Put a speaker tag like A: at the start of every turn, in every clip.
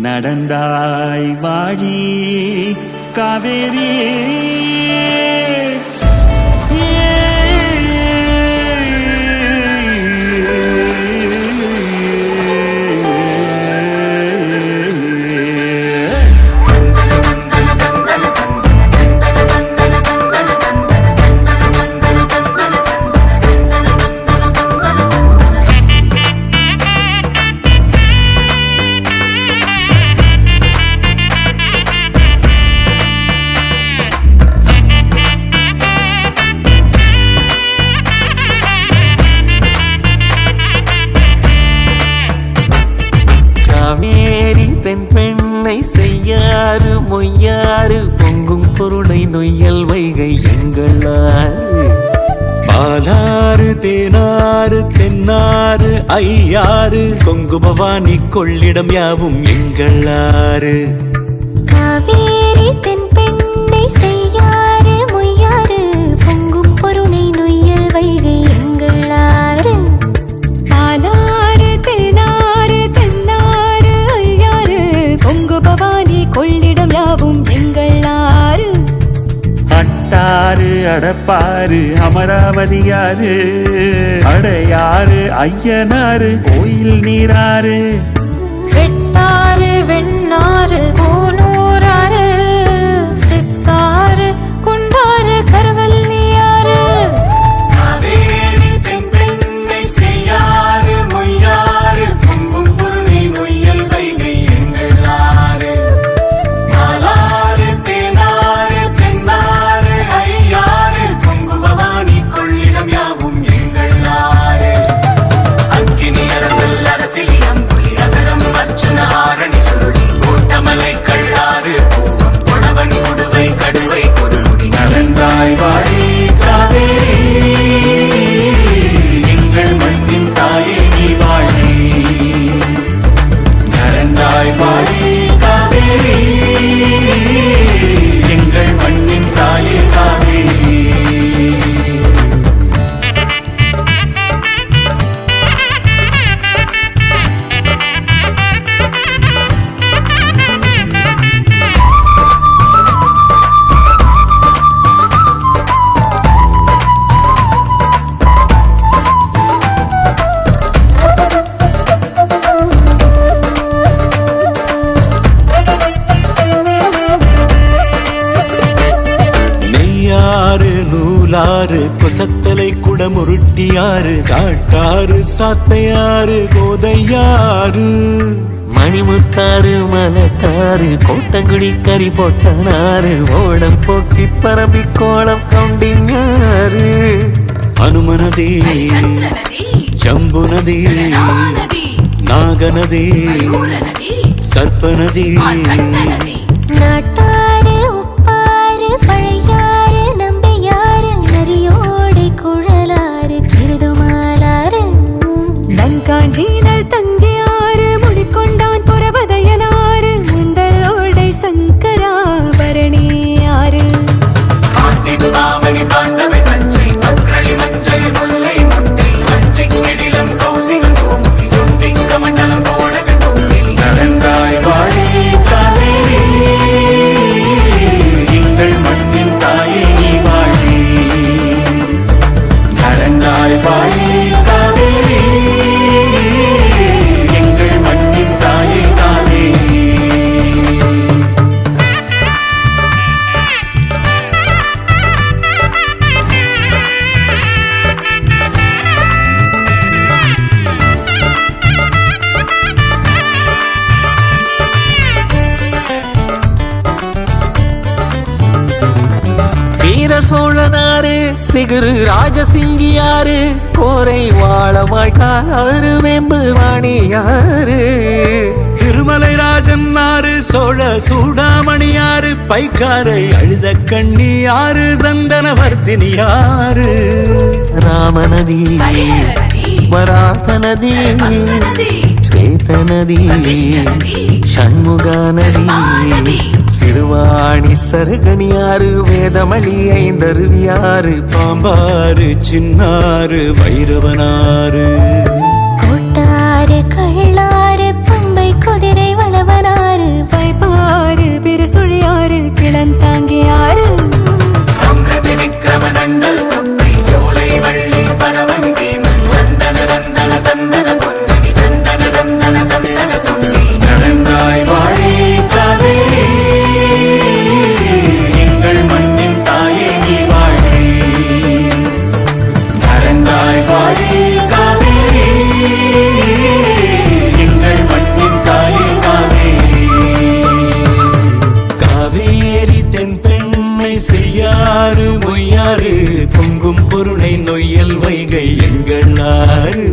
A: நடந்தாய் வாழி காவேரி.
B: எங்களாறு
A: பாலாறு தேனாறு தென்னாறு ஐயாறு கொங்கு பவானி கொள்ளிடம் யாவும் எங்களாறு.
C: காவேரி
A: அடப்பாரு அமராவதி அமராவதியாறு அடையாறு ஐயனாறு கோயில் நீராறு. நூலாறு கொசத்தலை குடமுருட்டியாறு காட்டாறு சாத்தையாறு கோதையாறு.
B: மணிமுத்தாறு மலத்தாறு கோட்டங்குடி கறி போட்டனாறு ஓடம் போக்கி பரம்பி கோலம் கண்டிஞாறு.
A: அனுமனதே ஜம்புனதே நாகநதி சர்ப்பநதி
C: நாட்டாறு
A: 等
B: வீர சோழனாறு சிகுரு ராஜசிங்கியாறு கோரை வாழமாய் காலாறு வெம்பு வாணியாறு
A: திருமலை ராஜன் ஆறு சோழ சூடாமணியாறு பைக்காரை அழுத கண்ணியாறு சந்தனவர்த்தினியாறு
B: ராமநதி வராக நதி ஸ்வேத நதி ஷண்முக நதி சிறுவாணி சருகணியாறு வேதமளி ஐந்தருவியாறு
A: பாம்பாறு சின்னாறு வைரவனாறு. செய்யாறு பொய்யாறு பொங்கும் பொருளை நொய்யல் வைகை எங்கள் ஆறு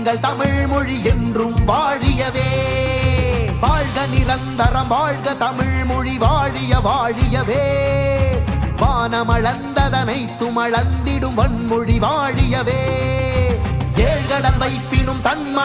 D: எங்கள் தமிழ் மொழி என்றும் வாழியவே. வாழ்க நிரந்தரம் வாழ்க தமிழ் மொழி வாழிய வாழியவே. வானமளந்ததனை துமளந்திடும் வன்மொழி வாழியவே. ஏழ்கடல் வைப்பினும் தன்ம